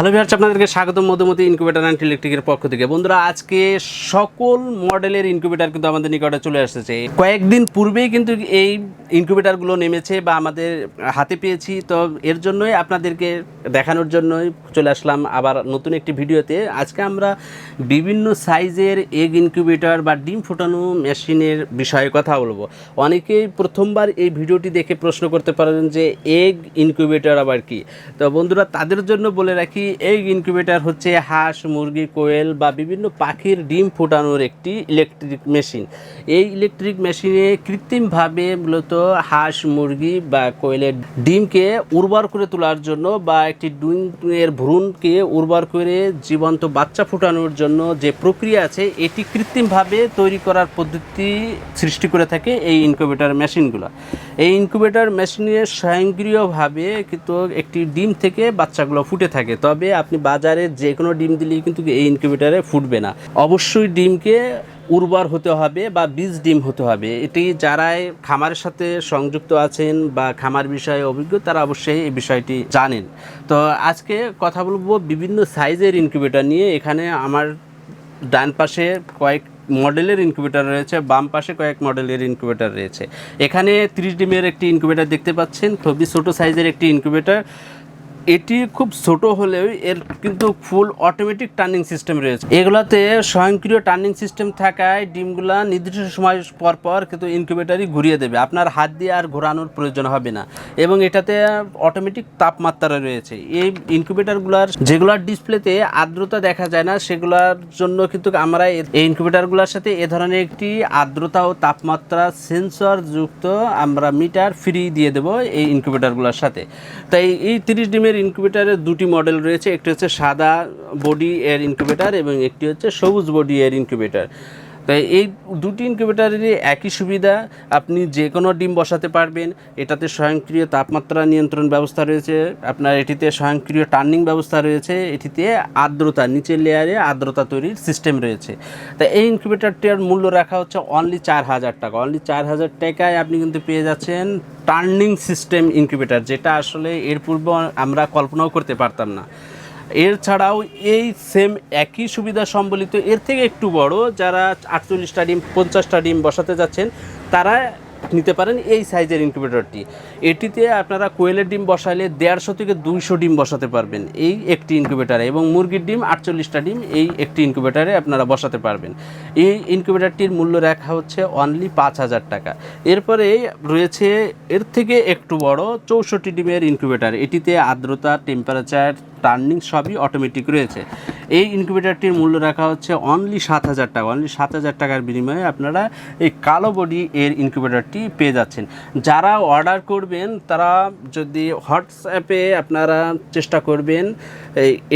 Hello viewers, আপনাদেরকে স্বাগতম Madhumati incubator and ইলেকট্রিকের পক্ষ থেকে। বন্ধুরা, আজকে সকল মডেলের ইনকিউবেটার কিন্তু আমাদের নিকটে চলে আসতেছে কয়েকদিন পূর্বেই কিন্তু এই ইনকিউবেটারগুলো নেমেছে বা আমাদের হাতে পেয়েছি। তো এর জন্যই আপনাদেরকে দেখানোর জন্যই চলে আসলাম আবার নতুন একটি ভিডিওতে। আজকে আমরা বিভিন্ন সাইজের এগ ইনকিউবেটর বা ডিম ফোটানো মেশিনের বিষয়ে কথা বলব। অনেকেই প্রথমবার এই ভিডিওটি দেখে প্রশ্ন করতে পারেন যে এগ ইনকিউবেটর আবার কি? তো বন্ধুরা, তাদের জন্য বলে রাখি এগ ইনকিউবেটর হচ্ছে হাঁস, মুরগি, কোয়েল বা বিভিন্ন পাখির ডিম ফোটানোর একটি ইলেকট্রিক মেশিন এই ইলেকট্রিক মেশিনে কৃত্রিমভাবে মূলত হাঁস, মুরগি বা কোয়েলের ডিমকে উর্বর করে তোলার জন্য বা একটি ডিমের ভ্রূণকে উর্বর করে জীবন্ত বাচ্চা ফোটানোর জন্য যে প্রক্রিয়া আছে, এটি কৃত্রিমভাবে তৈরি করার পদ্ধতি সৃষ্টি করে থাকে এই ইনকিউবেটর মেশিনগুলো এই ইনকিউবেটর মেশিনে স্বয়ংক্রিয়ভাবে কিন্তু একটি ডিম থেকে বাচ্চাগুলো ফুটে থাকে। তবে আপনি বাজারে যে কোনো ডিম দিলেই কিন্তু এই ইনকিউবেটারে ফুটবে না। অবশ্যই ডিমকে উর্বর হতে হবে বা বীজ ডিম হতে হবে। এটি যারাই খামারের সাথে সংযুক্ত আছেন বা খামার বিষয়ে অভিজ্ঞ, তারা অবশ্যই এই বিষয়টি জানেন। তো আজকে কথা বলব বিভিন্ন সাইজের ইনকিউবেটর নিয়ে। এখানে আমার ডান পাশে কয়েক মডেলের ইনকিউবেটর রয়েছে, বাম পাশে কয়েক মডেলের ইনকিউবেটর রয়েছে। এখানে ত্রিশ ডিমের একটি ইনকিউবেটর দেখতে পাচ্ছেন। খুবই ছোটো সাইজের একটি ইনকিউবেটর এটি খুব ছোট হলেও এর কিন্তু ফুল অটোমেটিক টার্নিং সিস্টেম রয়েছে। এগুলাতে স্বয়ংক্রিয় টার্নিং সিস্টেম থাকায় ডিমগুলা নির্দিষ্ট সময় পর পর কিন্তু ইনকিউবেটারই ঘুরিয়ে দেবে। আপনার হাত দিয়ে আর ঘোরানোর প্রয়োজন হবে না। এবং এটাতে অটোমেটিক তাপমাত্রা রয়েছে। এই ইনকিউবেটারগুলোর যেগুলোর ডিসপ্লেতে আর্দ্রতা দেখা যায় না, সেগুলোর জন্য কিন্তু আমরা এই ইনকিউবেটারগুলোর সাথে এ ধরনের একটি আর্দ্রতা ও তাপমাত্রা সেন্সর যুক্ত আমরা মিটার ফ্রি দিয়ে দেবো এই ইনকিউবেটারগুলোর সাথে। তাই এই তিরিশ ডিমের ইনকিউবেটারের দুটি মডেল রয়েছে। একটি হচ্ছে সাদা বডি এর ইনকিউবেটার এবং একটি হচ্ছে সবুজ বডি এর ইনকিউবেটার তাই এই দুটি ইনকিউবেটারেরই একই সুবিধা, আপনি যে কোনো ডিম বসাতে পারবেন, এটাতে স্বয়ংক্রিয় তাপমাত্রা নিয়ন্ত্রণ ব্যবস্থা রয়েছে, আপনার এটিতে স্বয়ংক্রিয় টার্নিং ব্যবস্থা রয়েছে, এটিতে আর্দ্রতা, নিচের লেয়ারে আর্দ্রতা তৈরির সিস্টেম রয়েছে। তাই এই ইনকিউবেটারটির মূল্য রাখা হচ্ছে অনলি চার হাজার টাকা। অনলি চার হাজার টাকায় আপনি কিন্তু পেয়ে যাচ্ছেন টার্নিং সিস্টেম ইনকিউবেটার যেটা আসলে এর পূর্বে আমরা কল্পনাও করতে পারতাম না। এর ছাড়াও এই সেম একই সুবিধা সম্বলিত, এর থেকে একটু বড় যারা আটচল্লিশটা ডিম, পঞ্চাশটা ডিম বসাতে যাচ্ছেন, তারা নিতে পারেন এই সাইজের ইনকিউবেটরটি এটিতে আপনারা কোয়েলের ডিম বসাইলে দেড়শো থেকে দুইশো ডিম বসাতে পারবেন এই একটি ইনকিউবেটারে এবং মুরগির ডিম আটচল্লিশটা ডিম এই একটি ইনকিউবেটারে আপনারা বসাতে পারবেন। এই ইনকিউবেটারটির মূল্য রাখা হচ্ছে অনলি পাঁচ হাজার টাকা। এরপরে রয়েছে এর থেকে একটু বড় চৌষট্টি ডিমের ইনকিউবেটার এটিতে আর্দ্রতা টেম্পারেচার টার্নিং সবই অটোমেটিক রয়েছে। এই ইনকিউবেটারটির মূল্য রাখা হচ্ছে অনলি সাত হাজার টাকা। অনলি সাত হাজার টাকার বিনিময়ে আপনারা এই কালো বডি এর ইনকিউবেটারটি পেয়ে যাচ্ছেন। যারা অর্ডার করবেন, তারা যদি হোয়াটসঅ্যাপে আপনারা চেষ্টা করবেন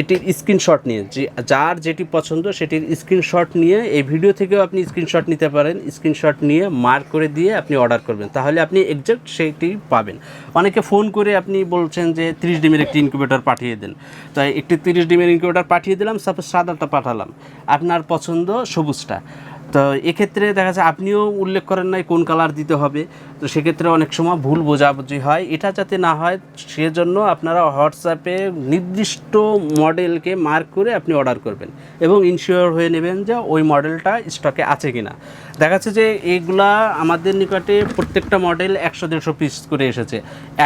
এটির স্ক্রিনশট নিয়ে। যে যার যেটি পছন্দ সেটির স্ক্রিনশট নিয়ে, এই ভিডিও থেকেও আপনি স্ক্রিনশট নিতে পারেন। স্ক্রিনশট নিয়ে মার্ক করে দিয়ে আপনি অর্ডার করবেন। তাহলে আপনি এক্সাক্ট সেটি পাবেন। অনেকে ফোন করে আপনি বলছেন যে তিরিশ ডিমের একটি ইনকিউবেটর পাঠিয়ে দেন। তাই একটি তিরিশ ডিমের ইনকিউবেটর পাঠিয়ে দিলাম সাপোজ সাদাটা পাঠালাম। আপনার পছন্দ সবুজটা। তো এক্ষেত্রে দেখা যায় আপনিও উল্লেখ করেন নাই কোন কালার দিতে হবে। তো সেক্ষেত্রে অনেক সময় ভুল বোঝাবুঝি হয়। এটা যাতে না হয়, সেজন্য আপনারা হোয়াটসঅ্যাপে নির্দিষ্ট মডেলকে মার্ক করে আপনি অর্ডার করবেন এবং ইনশিওর হয়ে নেবেন যে ওই মডেলটা স্টকে আছে কি না দেখা যাচ্ছে যে এগুলা আমাদের নিকটে প্রত্যেকটা মডেল একশো, দেড়শো পিস করে এসেছে।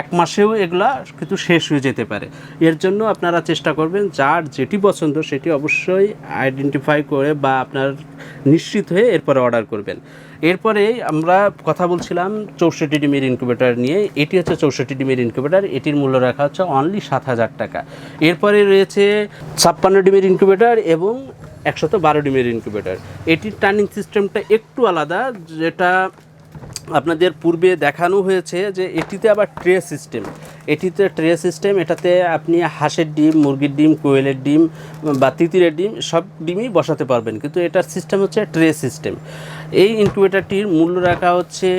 এক মাসেও এগুলা কিন্তু শেষ হয়ে যেতে পারে। এর জন্য আপনারা চেষ্টা করবেন, যার যেটি পছন্দ সেটি অবশ্যই আইডেন্টিফাই করে বা আপনার নিশ্চিত হয়ে এরপরে অর্ডার করবেন। এরপরে আমরা কথা বলছিলাম চৌষট্টি ডিমের ইনকিউবেটার নিয়ে। এটি হচ্ছে চৌষট্টি ডিমের ইনকিউবেটার এটির মূল্য রাখা হচ্ছে অনলি সাত হাজার টাকা। এরপরে রয়েছে ছাপ্পান্ন ডিমের ইনকিউবেটার এবং একশত বারো ডিমের ইনকিউবেটার এটির টার্নিং সিস্টেমটা একটু আলাদা, যেটা আপনাদের পূর্বে দেখানো হয়েছে যে এটিতে আবার ট্রে সিস্টেম এটিতে ট্রে সিস্টেম এটাতে আপনি হাঁসের ডিম, মুরগির ডিম, কোয়েলের ডিম বা তিতিরের ডিম, সব ডিমই বসাতে পারবেন। কিন্তু এটার সিস্টেম হচ্ছে ট্রে সিস্টেম এই ইনকিউবেটারটির মূল্য রাখা হচ্ছে,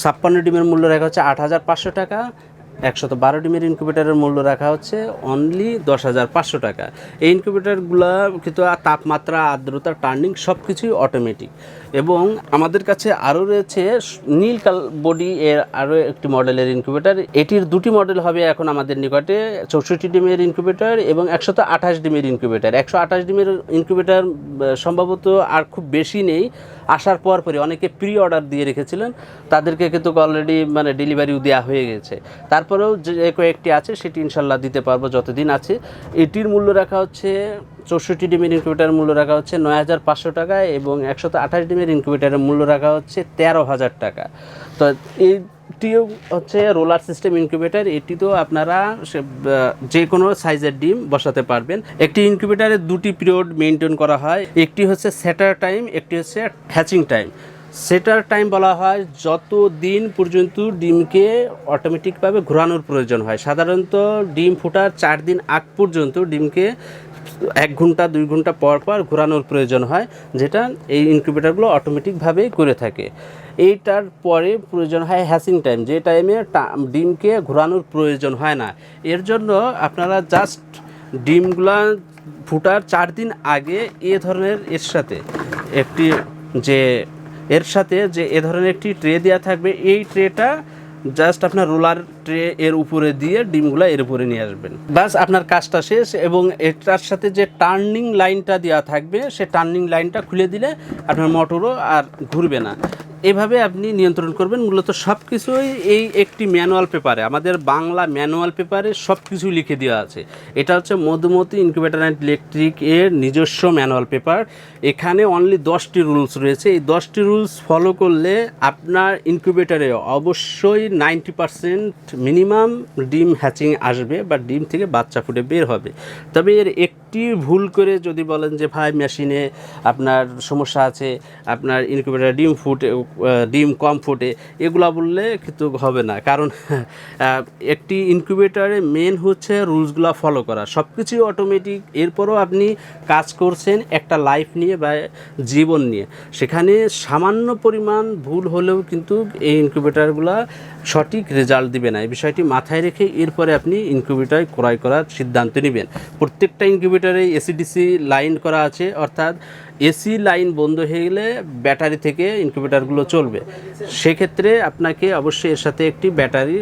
ছাপ্পান্ন ডিমের মূল্য রাখা হচ্ছে আট হাজার পাঁচশো টাকা। একশত বারো ডিমের ইনকিউবেটারের মূল্য রাখা হচ্ছে অনলি দশ হাজার পাঁচশো টাকা। এই ইনকিউবেটারগুলো কিন্তু তাপমাত্রা, আর্দ্রতা টার্নিং সব কিছুই অটোমেটিক এবং আমাদের কাছে আরও রয়েছে নীল কাল বডি এর আরও একটি মডেলের ইনকিউবেটার এটির দুটি মডেল হবে এখন আমাদের নিকটে, চৌষট্টি ডিমের ইনকিউবেটার এবং একশত আঠাশ ডিমের ইনকিউবেটার একশো আঠাশ ডিমের ইনকিউবেটার সম্ভবত আর খুব বেশি নেই। আসার পর পরে অনেকে প্রি অর্ডার দিয়ে রেখেছিলেন। তাদেরকে কিন্তু অলরেডি মানে ডেলিভারিও দেওয়া হয়ে গেছে। তারপরেও যে কয়েকটি আছে, সেটি ইনশাল্লাহ দিতে পারব যতদিন আছে। এটির মূল্য রাখা হচ্ছে, চৌষট্টি ডিমের ইনকিউবেটারের মূল্য রাখা হচ্ছে নয় হাজার পাঁচশো টাকা এবং একশত আঠাশ ডিমের ইনকিউবেটারের মূল্য রাখা হচ্ছে তেরো হাজার টাকা। তো এইটিও হচ্ছে রোলার সিস্টেম ইনকিউবেটার। এটিতেও আপনারা যে কোনো সাইজের ডিম বসাতে পারবেন। একটি ইনকিউবেটারে দুটি পিরিয়ড মেনটেন করা হয়। একটি হচ্ছে সেটার টাইম, একটি হচ্ছে হ্যাচিং টাইম। সেটার টাইম বলা হয় যত দিন পর্যন্ত ডিমকে অটোমেটিকভাবে ঘোরানোর প্রয়োজন হয়। সাধারণত ডিম ফোটার চার দিন আগ পর্যন্ত ডিমকে এক ঘণ্টা, দুই ঘণ্টা পর পর ঘোরানোর প্রয়োজন হয়, যেটা এই ইনকিউবেটারগুলো অটোমেটিকভাবেই করে থাকে। এইটার পরে প্রয়োজন হয় হ্যাসিং টাইম। যে টাইমে ডিমকে ঘোরানোর প্রয়োজন হয় না। এর জন্য আপনারা জাস্ট ডিমগুলা ফুটার চার দিন আগে এ ধরনের এর সাথে একটি যে, এর সাথে যে এ ধরনের একটি ট্রে দেওয়া থাকবে, এই ট্রেটা জাস্ট আপনার রোলার ট্রে এর উপরে দিয়ে ডিমগুলো এর উপরে নিয়ে আসবেন। বাস আপনার কাজটা শেষ এবং এটার সাথে যে টার্নিং লাইনটা দেওয়া থাকবে, সে টার্নিং লাইনটা খুলে দিলে আপনার মোটরও আর ঘুরবে না। এভাবে আপনি নিয়ন্ত্রণ করবেন। মূলত সব কিছুই এই একটি ম্যানুয়াল পেপারে, আমাদের বাংলা ম্যানুয়াল পেপারে সব কিছু লিখে দেওয়া আছে। এটা হচ্ছে মধুমতি ইনকিউবেটার অ্যান্ড ইলেকট্রিকের নিজস্ব ম্যানুয়াল পেপার। এখানে অনলি দশটি রুলস রয়েছে। এই দশটি রুলস ফলো করলে আপনার ইনকিউবেটারে অবশ্যই নাইনটি পারসেন্ট মিনিমাম ডিম হ্যাচিং আসবে বা ডিম থেকে বাচ্চা ফুটে বের হবে। তবে এর একটি ভুল করে যদি বলেন যে, ভাই মেশিনে আপনার সমস্যা আছে, আপনার ইনকিউবেটার ডিম ফুটে ডিম কম ফোটে, এগুলা বললে কিন্তু হবে না। কারণ একটি ইনকিউবেটারে মেন হচ্ছে রুলসগুলো ফলো করা। সব কিছুই অটোমেটিক এরপরও আপনি কাজ করছেন একটা লাইফ নিয়ে বা জীবন নিয়ে। সেখানে সামান্য পরিমাণ ভুল হলেও কিন্তু এই ইনকিউবেটারগুলো সঠিক রেজাল্ট দিবে না। এই বিষয়টি মাথায় রেখে এরপরে আপনি ইনকিউবেটার ক্রয় করার সিদ্ধান্ত নেবেন। প্রত্যেকটা ইনকিউবেটারে এসিডিসি লাইন করা আছে, অর্থাৎ এসি লাইন বন্ধ হয়ে গেলে ব্যাটারি থেকে ইনকিউবেটারগুলো চলবে। সেক্ষেত্রে আপনাকে অবশ্যই এর সাথে একটি ব্যাটারি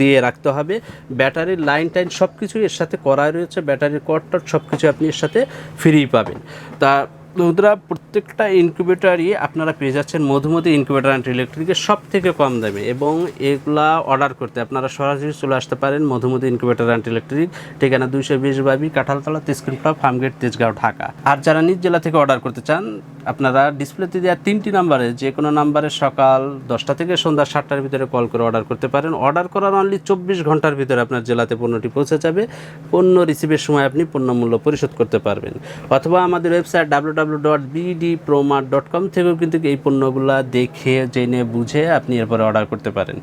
দিয়ে রাখতে হবে। ব্যাটারির লাইন টাইন সব কিছুই এর সাথে করা রয়েছে। ব্যাটারির কটট সব কিছু আপনি এর সাথে ফ্রি পাবেন। তা বন্ধুরা, প্রত্যেকটা ইনকিউবেটারই আপনারা পেয়ে যাচ্ছেন মধুমতি ইনকিউবেটার অ্যান্ড ইলেকট্রিকের সব থেকে কম দামে এবং এগুলা অর্ডার করতে আপনারা সরাসরি চলে আসতে পারেন মধুমতি ইনকিউবেটার অ্যান্ড ইলেকট্রিক ঠিকানা দুইশো বিশ বাবি কাঁঠালতলা ক্লাব ফার্মগেট, তেজগাঁও, ঢাকা। আর যারা নিজ জেলা থেকে অর্ডার করতে চান আপনারা ডিসপ্লেতে দেওয়া তিনটি নাম্বারে যে কোনো নাম্বারে সকাল দশটা থেকে সন্ধ্যা সাতটার ভিতরে কল করে অর্ডার করতে পারেন। অর্ডার করার অনলি চব্বিশ ঘণ্টার ভিতরে আপনার জেলাতে পণ্যটি পৌঁছে যাবে। পণ্য রিসিভের সময় আপনি পণ্য মূল্য পরিশোধ করতে পারবেন। অথবা আমাদের website W W dot BD Promar dot com থেকেও কিন্তু এই পণ্যগুলো দেখে, জেনে, বুঝে আপনি এরপরে অর্ডার করতে পারেন।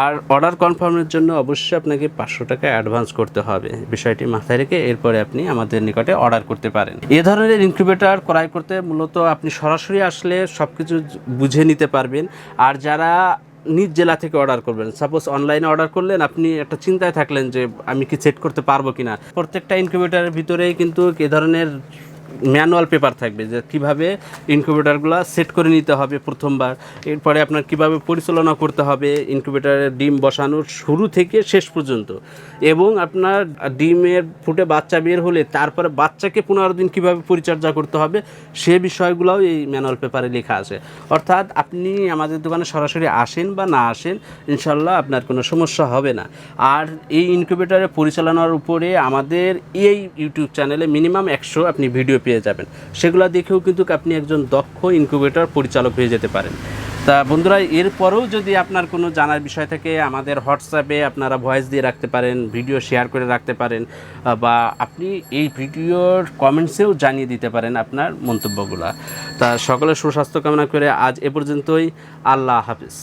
আর অর্ডার কনফার্মের জন্য অবশ্যই আপনাকে পাঁচশো টাকা অ্যাডভান্স করতে হবে। বিষয়টি মাথায় রেখে এরপরে আপনি আমাদের নিকটে অর্ডার করতে পারেন। এ ধরনের ইনকিউবেটার ক্রয় করতে মূলত আপনি সরাসরি আসলে সব কিছু বুঝে নিতে পারবেন। আর যারা নিজ জেলা থেকে অর্ডার করবেন সাপোজ অনলাইনে অর্ডার করলেন, আপনি একটা চিন্তায় থাকলেন যে আমি কি সেট করতে পারব কিনা। প্রত্যেকটা ইনকিউবেটারের ভিতরেই কিন্তু এ ধরনের ম্যানুয়াল পেপার থাকবে যে কীভাবে ইনকিউবেটারগুলো সেট করে নিতে হবে প্রথমবার। এরপরে আপনার কীভাবে পরিচালনা করতে হবে ইনকিউবেটারের ডিম বসানোর শুরু থেকে শেষ পর্যন্ত। এবং আপনার ডিমের ফুটে বাচ্চা বের হলে তারপরে বাচ্চাকে পনেরো দিন কীভাবে পরিচর্যা করতে হবে, সে বিষয়গুলোও এই ম্যানুয়াল পেপারে লেখা আছে। অর্থাৎ আপনি আমাদের দোকানে সরাসরি আসেন বা না আসেন ইনশাল্লাহ আপনার কোনো সমস্যা হবে না। আর এই ইনকিউবেটারের পরিচালনার উপরে আমাদের এই ইউটিউব চ্যানেলে মিনিমাম একশো আপনি ভিডিও পেয়ে যাবেন। সেগুলো দেখেও কিন্তু আপনি একজন দক্ষ ইনকিউবেটর পরিচালক হয়ে যেতে পারেন। তা বন্ধুরা, এরপরেও যদি আপনার কোনো জানার বিষয় থাকে, আমাদের হোয়াটসঅ্যাপে আপনারা ভয়েস দিয়ে রাখতে পারেন, ভিডিও শেয়ার করে রাখতে পারেন বা আপনি এই ভিডিওর কমেন্টসেও জানিয়ে দিতে পারেন আপনার মন্তব্যগুলো। তা সকলের সুস্বাস্থ্য কামনা করে আজ এ পর্যন্তই। আল্লাহ হাফিজ।